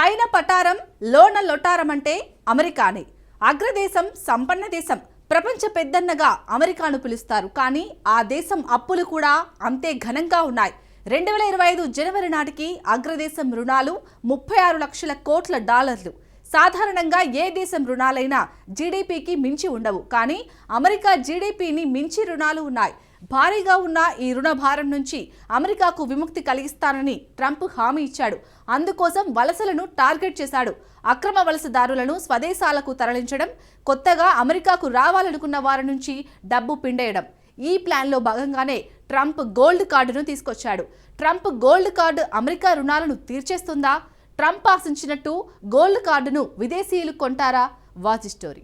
పైన పటారం లోన లొటారం అంటే అమెరికానే. అగ్రదేశం సంపన్న దేశం. ప్రపంచ పెద్దన్నగా అమెరికాను పిలుస్తారు. కానీ ఆ దేశం అప్పులు కూడా అంతే ఘనంగా ఉన్నాయి. రెండు వేల ఇరవై ఐదు జనవరి నాటికి అగ్రదేశం రుణాలు ముప్పై ఆరు లక్షల కోట్ల డాలర్లు. సాధారణంగా ఏ దేశం రుణాలైనా జీడీపీకి మించి ఉండవు. కానీ అమెరికా జీడీపీని మించి రుణాలు ఉన్నాయి. భారీగా ఉన్న ఈ రుణ భారం నుంచి అమెరికాకు విముక్తి కలిగిస్తానని ట్రంప్ హామీ ఇచ్చాడు. అందుకోసం వలసలను టార్గెట్ చేశాడు. అక్రమ వలసదారులను స్వదేశాలకు తరలించడం కొత్తగా అమెరికాకు రావాలనుకున్న వారి నుంచి డబ్బు పిండేయడం. ఈ ప్లాన్లో భాగంగానే ట్రంప్ గోల్డ్ కార్డును తీసుకొచ్చాడు. ట్రంప్ గోల్డ్ కార్డు అమెరికా రుణాలను తీర్చేస్తుందా? ట్రంప్ ఆశించినట్టు గోల్డ్ కార్డును విదేశీయులు కొంటారా? Watch story.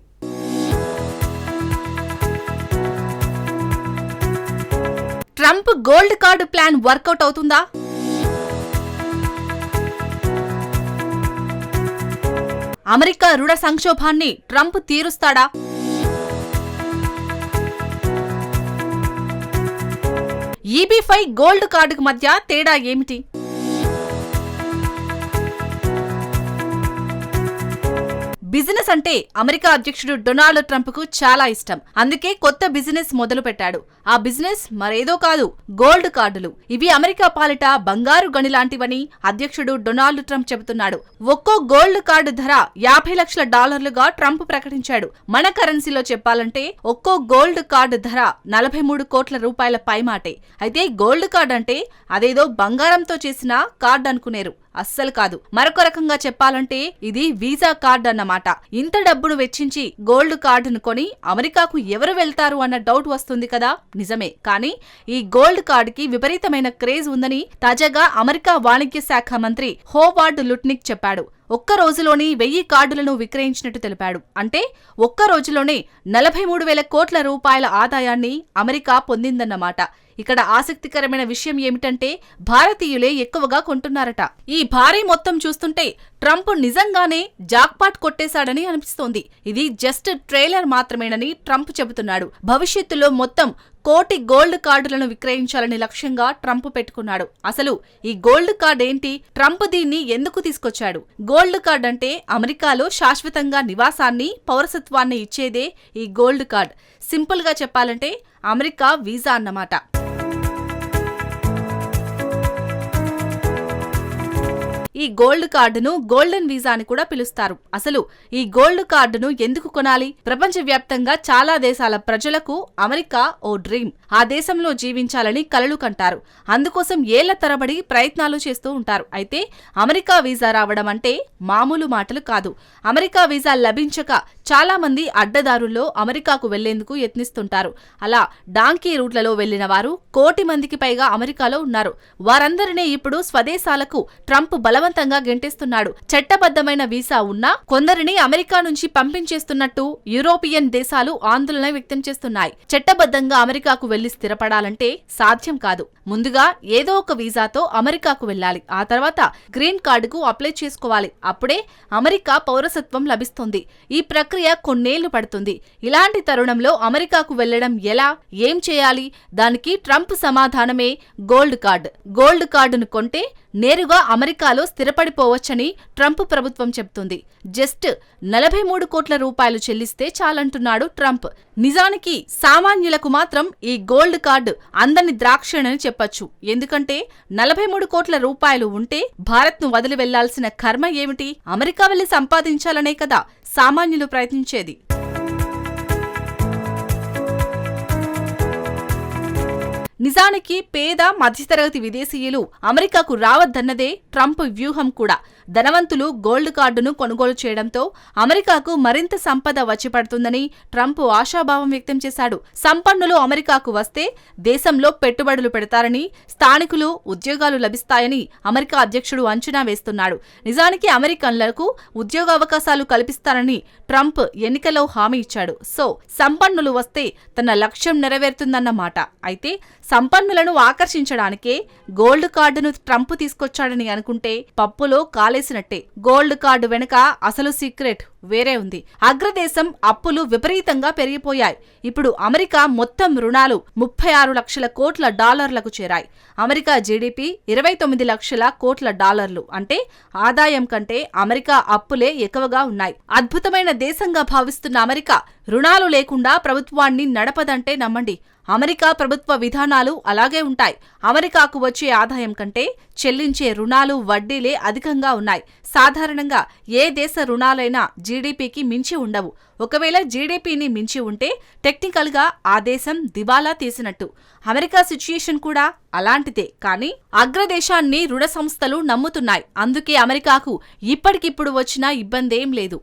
Trump gold card plan work out అవుతుందా? అమెరికా రుణ సంక్షోభాన్ని ట్రంప్ తీరుస్తాడా? ఈబీఫై గోల్డ్ కార్డుకు మధ్య తేడా ఏమిటి? బిజినెస్ అంటే అమెరికా అధ్యక్షుడు డొనాల్డ్ ట్రంప్కు చాలా ఇష్టం. అందుకే కొత్త బిజినెస్ మొదలు పెట్టాడు ఆ బిజినెస్ మరేదో కాదు గోల్డ్ కార్డులు. ఇవి అమెరికా పాలిట బంగారు గని లాంటివని అధ్యక్షుడు డొనాల్డ్ ట్రంప్ చెబుతున్నాడు. ఒక్కో గోల్డ్ కార్డు ధర యాభై లక్షల డాలర్లుగా ట్రంప్ ప్రకటించాడు. మన కరెన్సీలో చెప్పాలంటే ఒక్కో గోల్డ్ కార్డు ధర నలభై మూడు కోట్ల రూపాయల పైమాటే. అయితే గోల్డ్ కార్డ్ అంటే అదేదో బంగారంతో చేసిన కార్డు అనుకునేరు. అస్సలు కాదు. మరొక రకంగా చెప్పాలంటే ఇది వీసా కార్డ్ అన్నమాట. ఇంత డబ్బును వెచ్చించి గోల్డ్ కార్డును కొని అమెరికాకు ఎవరు వెళ్తారు అన్న డౌట్ వస్తుంది కదా? నిజమే. కానీ ఈ గోల్డ్ కార్డుకి విపరీతమైన క్రేజ్ ఉందని తాజాగా అమెరికా వాణిజ్య శాఖ మంత్రి హోవార్డ్ లుట్నిక్ చెప్పాడు. ఒక్క రోజులోనే వెయ్యి కార్డులను విక్రయించినట్టు తెలిపాడు. అంటే ఒక్క రోజులోనే నలభై మూడు వేల కోట్ల రూపాయల ఆదాయాన్ని అమెరికా పొందిందన్నమాట. ఇక్కడ ఆసక్తికరమైన విషయం ఏమిటంటే భారతీయులే ఎక్కువగా కొంటున్నారట. ఈ భారీ మొత్తం చూస్తుంటే ట్రంప్ నిజంగానే జాక్పాట్ కొట్టేశాడని అనిపిస్తోంది. ఇది జస్ట్ ట్రైలర్ మాత్రమేనని ట్రంప్ చెబుతున్నాడు. భవిష్యత్తులో మొత్తం కోటి గోల్డ్ కార్డులను విక్రయించాలని లక్ష్యంగా ట్రంప్ పెట్టుకున్నాడు. అసలు ఈ గోల్డ్ కార్డ్ ఏంటి? ట్రంప్ దీన్ని ఎందుకు తీసుకొచ్చాడు? గోల్డ్ కార్డ్ అంటే అమెరికాలో శాశ్వతంగా నివాసాన్ని పౌరసత్వాన్ని ఇచ్చేదే ఈ గోల్డ్ కార్డ్. సింపుల్గా చెప్పాలంటే అమెరికా వీసా అన్నమాట. ఈ గోల్డ్ కార్డును గోల్డెన్ వీసా అని కూడా పిలుస్తారు. అసలు ఈ గోల్డ్ కార్డును ఎందుకు కొనాలి? ప్రపంచవ్యాప్తంగా చాలా దేశాల ప్రజలకు అమెరికా ఓ డ్రీమ్. ఆ దేశంలో జీవించాలని కలలు కంటారు. అందుకోసం ఏళ్ళ తరబడి ప్రయత్నాలు చేస్తూ ఉంటారు. అయితే అమెరికా వీసా రావడం అంటే మామూలు మాటలు కాదు. అమెరికా వీసా లభించక చాలా మంది అడ్డదారుల్లో అమెరికాకు వెళ్ళేందుకు యత్నిస్తుంటారు. అలా డాంకీ రూట్లలో వెళ్ళిన వారు కోటి మందికి పైగా అమెరికాలో ఉన్నారు. వారందరినీ ఇప్పుడు స్వదేశాలకు ట్రంప్ బలవంతంగా గెంటేస్తున్నాడు. చట్టబద్ధమైన వీసా ఉన్నా కొందరిని అమెరికా నుంచి పంపించేస్తున్నట్టు యూరోపియన్ దేశాలు ఆందోళన వ్యక్తం చేస్తున్నాయి. చట్టబద్ధంగా అమెరికాకు వెళ్ళి స్థిరపడాలంటే సాధ్యం కాదు. ముందుగా ఏదో ఒక వీసాతో అమెరికాకు వెళ్ళాలి. ఆ తర్వాత గ్రీన్ కార్డుకు అప్లై చేసుకోవాలి. అప్పుడే అమెరికా పౌరసత్వం లభిస్తుంది. ఈ ప్రక్రియ కొన్నేళ్ళు పడుతుంది. ఇలాంటి తరుణంలో అమెరికాకు వెళ్ళడం ఎలా? ఏం చేయాలి? దానికి ట్రంప్ సమాధానమే గోల్డ్ కార్డ్. గోల్డ్ కార్డును కొంటే నేరుగా అమెరికాలో స్థిరపడిపోవచ్చని ట్రంప్ ప్రభుత్వం చెబుతుంది. జస్ట్ నలభై మూడు కోట్ల రూపాయలు చెల్లిస్తే చాలంటున్నాడు ట్రంప్. నిజానికి సామాన్యులకు మాత్రం ఈ గోల్డ్ కార్డు అందని ద్రాక్షణని చెప్పొచ్చు. ఎందుకంటే నలభై మూడు కోట్ల రూపాయలు ఉంటే భారత్ను వదిలి వెళ్ళాల్సిన కర్మ ఏమిటి? అమెరికా వెళ్ళి సంపాదించాలనే కదా సామాన్యులు ప్రయత్నించేది. నిజానికి పేద మధ్యతరగతి విదేశీయులు అమెరికాకు రావద్దన్నదే ట్రంప్ వ్యూహం కూడా. ధనవంతులు గోల్డ్ కార్డును కొనుగోలు చేయడంతో అమెరికాకు మరింత సంపద వచ్చిపడుతుందని ట్రంప్ ఆశాభావం వ్యక్తం చేశాడు. సంపన్నులు అమెరికాకు వస్తే దేశంలో పెట్టుబడులు పెడతారని స్థానికులు ఉద్యోగాలు లభిస్తాయని అమెరికా అధ్యక్షుడు అంచనా వేస్తున్నాడు. నిజానికి అమెరికన్లకు ఉద్యోగావకాశాలు కల్పిస్తారని ట్రంప్ ఎన్నికలో హామీ ఇచ్చాడు. సో సంపన్నులు వస్తే తన లక్ష్యం నెరవేరుతుందన్నమాట అయితే సంపన్నులను ఆకర్షించడానికే గోల్డ్ కార్డును ట్రంప్ తీసుకొచ్చాడని అనుకుంటే పప్పులో కాలేసినట్టే. గోల్డ్ కార్డు వెనుక అసలు సీక్రెట్ వేరే ఉంది. అగ్రదేశం అప్పులు విపరీతంగా పెరిగిపోయాయి. ఇప్పుడు అమెరికా మొత్తం రుణాలు ముప్పై ఆరు లక్షల కోట్ల డాలర్లకు చేరాయి. అమెరికా జీడిపి ఇరవై తొమ్మిది లక్షల కోట్ల డాలర్లు. అంటే ఆదాయం కంటే అమెరికా అప్పులే ఎక్కువగా ఉన్నాయి. అద్భుతమైన దేశంగా భావిస్తున్న అమెరికా రుణాలు లేకుండా ప్రభుత్వాన్ని నడపదంటే నమ్మండి. అమెరికా ప్రభుత్వ విధానాలు అలాగే ఉంటాయి. అమెరికాకు వచ్చే ఆదాయం కంటే చెల్లించే రుణాలు వడ్డీలే అధికంగా ఉన్నాయి. సాధారణంగా ఏ దేశ రుణాలైనా జీడీపీకి మించి ఉండవు. ఒకవేళ జీడీపీని మించి ఉంటే టెక్నికల్గా ఆ దేశం దివాలా తీసినట్టు. అమెరికా సిచ్యుయేషన్ కూడా అలాంటిదే. కానీ అగ్రదేశాన్ని రుణ సంస్థలు నమ్ముతున్నాయి. అందుకే అమెరికాకు ఇప్పటికిప్పుడు వచ్చిన ఇబ్బందేం లేదు.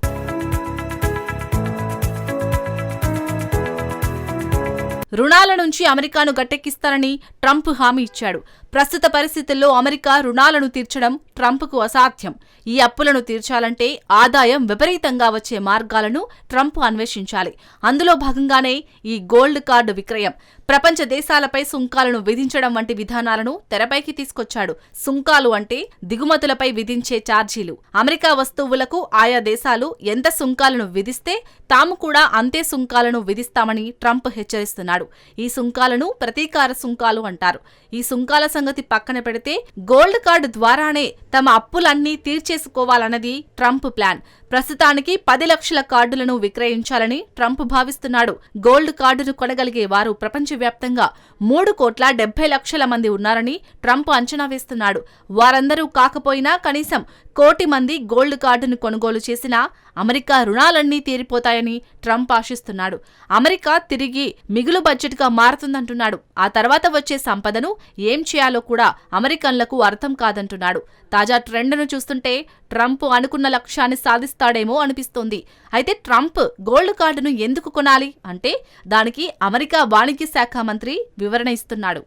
రుణాల నుంచి అమెరికాను గట్టెక్కిస్తారని ట్రంప్ హామీ ఇచ్చాడు. ప్రస్తుత పరిస్థితుల్లో అమెరికా రుణాలను తీర్చడం ట్రంప్కు అసాధ్యం. ఈ అప్పులను తీర్చాలంటే ఆదాయం విపరీతంగా వచ్చే మార్గాలను ట్రంప్ అన్వేషించాలి. అందులో భాగంగానే ఈ గోల్డ్ కార్డు విక్రయం. ప్రపంచ దేశాలపై సుంకాలను విధించడం వంటి విధానాలను తెరపైకి తీసుకొచ్చాడు. సుంకాలు అంటే దిగుమతులపై విధించే ఛార్జీలు. అమెరికా వస్తువులకు ఆయా దేశాలు ఎంత సుంకాలను విధిస్తే తాము కూడా అంతే సుంకాలను విధిస్తామని ట్రంప్ హెచ్చరిస్తున్నాడు. ఈ సుంకాలను ప్రతీకార సుంకాలు అంటారు. ఈ సుంకాల సంగతి పక్కన పెడితే గోల్డ్ కార్డు ద్వారానే తమ అప్పులన్నీ తీర్చేసుకోవాలన్నది ట్రంప్ ప్లాన్. ప్రస్తుతానికి పది లక్షల కార్డులను విక్రయించాలని ట్రంప్ భావిస్తున్నాడు. గోల్డ్ కార్డును కొనగలిగే వారు ప్రపంచవ్యాప్తంగా మూడు కోట్ల డెబ్బై లక్షల మంది ఉన్నారని ట్రంప్ అంచనా వేస్తున్నాడు. వారందరూ కాకపోయినా కనీసం కోటి మంది గోల్డ్ కార్డును కొనుగోలు చేసినా అమెరికా రుణాలన్నీ తీరిపోతాయని ట్రంప్ ఆశిస్తున్నాడు. అమెరికా తిరిగి మిగులు బడ్జెట్గా మారుతుందంటున్నాడు. ఆ తర్వాత వచ్చే సంపదను ఏం చేయాలి కూడా అమెరికన్లకు అర్థం కాదంటున్నాడు. తాజా ట్రెండ్ను చూస్తుంటే ట్రంప్ అనుకున్న లక్ష్యాన్ని సాధిస్తాడేమో అనిపిస్తోంది. అయితే ట్రంప్ గోల్డ్ కార్డును ఎందుకు కొనాలి? అంటే దానికి అమెరికా వాణిజ్య శాఖ మంత్రి వివరణ ఇస్తున్నాడు.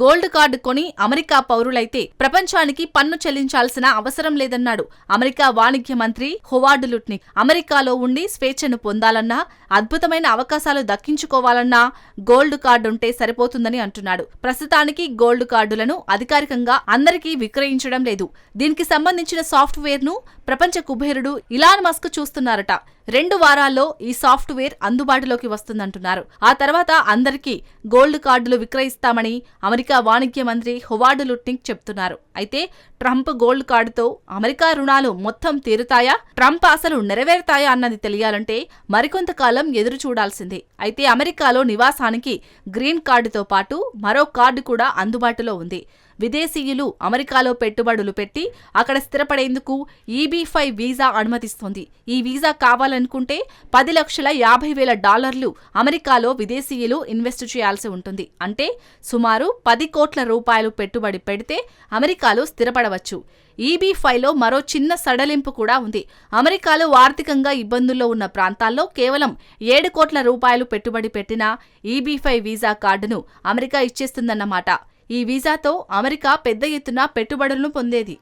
గోల్డ్ కార్డు కొని అమెరికా పౌరులైతే ప్రపంచానికి పన్ను చెల్లించాల్సిన అవసరం లేదన్నాడు. అమెరికా వాణిజ్య మంత్రి హోవార్డు లుట్నిక్ అమెరికాలో ఉండి స్వేచ్ఛను పొందాలన్నా అద్భుతమైన అవకాశాలు దక్కించుకోవాలన్నా గోల్డ్ కార్డు ఉంటే సరిపోతుందని అంటున్నాడు. ప్రస్తుతానికి గోల్డ్ కార్డులను అధికారికంగా అందరికీ విక్రయించడం లేదు. దీనికి సంబంధించిన సాఫ్ట్వేర్ను ప్రపంచ కుబేరుడు ఇలాన్ మస్క్ చూస్తున్నారట. రెండు వారాల్లో ఈ సాఫ్ట్వేర్ అందుబాటులోకి వస్తుందంటున్నారు. ఆ తర్వాత అందరికీ గోల్డ్ కార్డులు విక్రయిస్తామని అమెరికా అమెరికా వాణిజ్య మంత్రి హొవార్డు లుట్నిక్ చెప్తున్నారు. అయితే ట్రంప్ గోల్డ్ కార్డుతో అమెరికా రుణాలు మొత్తం తీరుతాయా? ట్రంప్ అసలు నెరవేరుతాయా అన్నది తెలియాలంటే మరికొంతకాలం ఎదురు చూడాల్సిందే. అయితే అమెరికాలో నివాసానికి గ్రీన్ కార్డుతో పాటు మరో కార్డు కూడా అందుబాటులో ఉంది. విదేశీయులు అమెరికాలో పెట్టుబడులు పెట్టి అక్కడ స్థిరపడేందుకు ఈబీ ఫైవ్ వీసా అనుమతిస్తుంది. ఈ వీసా కావాలనుకుంటే పది లక్షల యాభై వేల డాలర్లు అమెరికాలో విదేశీయులు ఇన్వెస్ట్ చేయాల్సి ఉంటుంది. అంటే సుమారు పది కోట్ల రూపాయలు పెట్టుబడి పెడితే అమెరికాలో స్థిరపడవచ్చు. ఈబీ ఫైవ్లో మరో చిన్న సడలింపు కూడా ఉంది. అమెరికాలో ఆర్థికంగా ఇబ్బందుల్లో ఉన్న ప్రాంతాల్లో కేవలం ఏడు కోట్ల రూపాయలు పెట్టుబడి పెట్టినా ఈబీ ఫైవ్ వీసా కార్డును అమెరికా ఇచ్చేస్తుందన్నమాట. ఈ వీసాతో అమెరికా పెద్ద ఎత్తున పెట్టుబడులను పొందేది.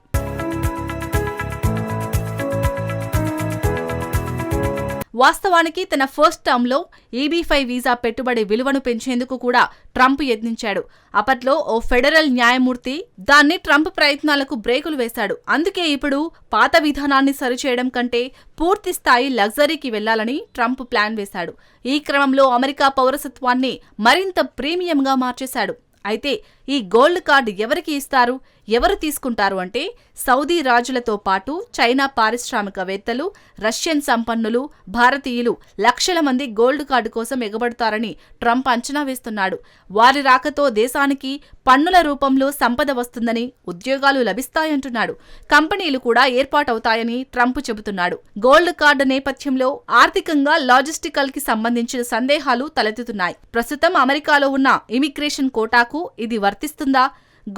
వాస్తవానికి తన ఫస్ట్ టర్మ్లో ఈబీ ఫైవ్ వీసా పెట్టుబడి విలువను పెంచేందుకు కూడా ట్రంప్ యత్నించాడు. అప్పట్లో ఓ ఫెడరల్ న్యాయమూర్తి దాన్ని ట్రంప్ ప్రయత్నాలకు బ్రేకులు వేశాడు. అందుకే ఇప్పుడు పాత విధానాన్ని సరిచేయడం కంటే పూర్తి స్థాయి లగ్జరీకి వెళ్ళాలని ట్రంప్ ప్లాన్ వేశాడు. ఈ క్రమంలో అమెరికా పౌరసత్వాన్ని మరింత ప్రీమియంగా మార్చేశాడు. అయితే ఈ గోల్డ్ కార్డు ఎవరికి ఇస్తారు? ఎవరు తీసుకుంటారు అంటే సౌదీ రాజులతో పాటు చైనా పారిశ్రామికవేత్తలు రష్యన్ సంపన్నులు భారతీయులు లక్షల మంది గోల్డ్ కార్డు కోసం ఎగబడతారని ట్రంప్ అంచనా వేస్తున్నాడు. వారి రాకతో దేశానికి పన్నుల రూపంలో సంపద వస్తుందని ఉద్యోగాలు లభిస్తాయంటున్నాడు. కంపెనీలు కూడా ఏర్పాటవుతాయని ట్రంప్ చెబుతున్నాడు. గోల్డ్ కార్డు నేపథ్యంలో ఆర్థికంగా లాజిస్టికల్కి సంబంధించిన సందేహాలు తలెత్తుతున్నాయి. ప్రస్తుతం అమెరికాలో ఉన్న ఇమిగ్రేషన్ కోటాకు ఇది వర్తిస్తుందా?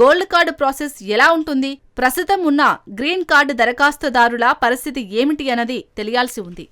గోల్డ్ కార్డు ప్రాసెస్ ఎలా ఉంటుంది? ప్రస్తుతం ఉన్న గ్రీన్ కార్డు దరఖాస్తుదారుల పరిస్థితి ఏమిటి అన్నది తెలియాల్సి ఉంది.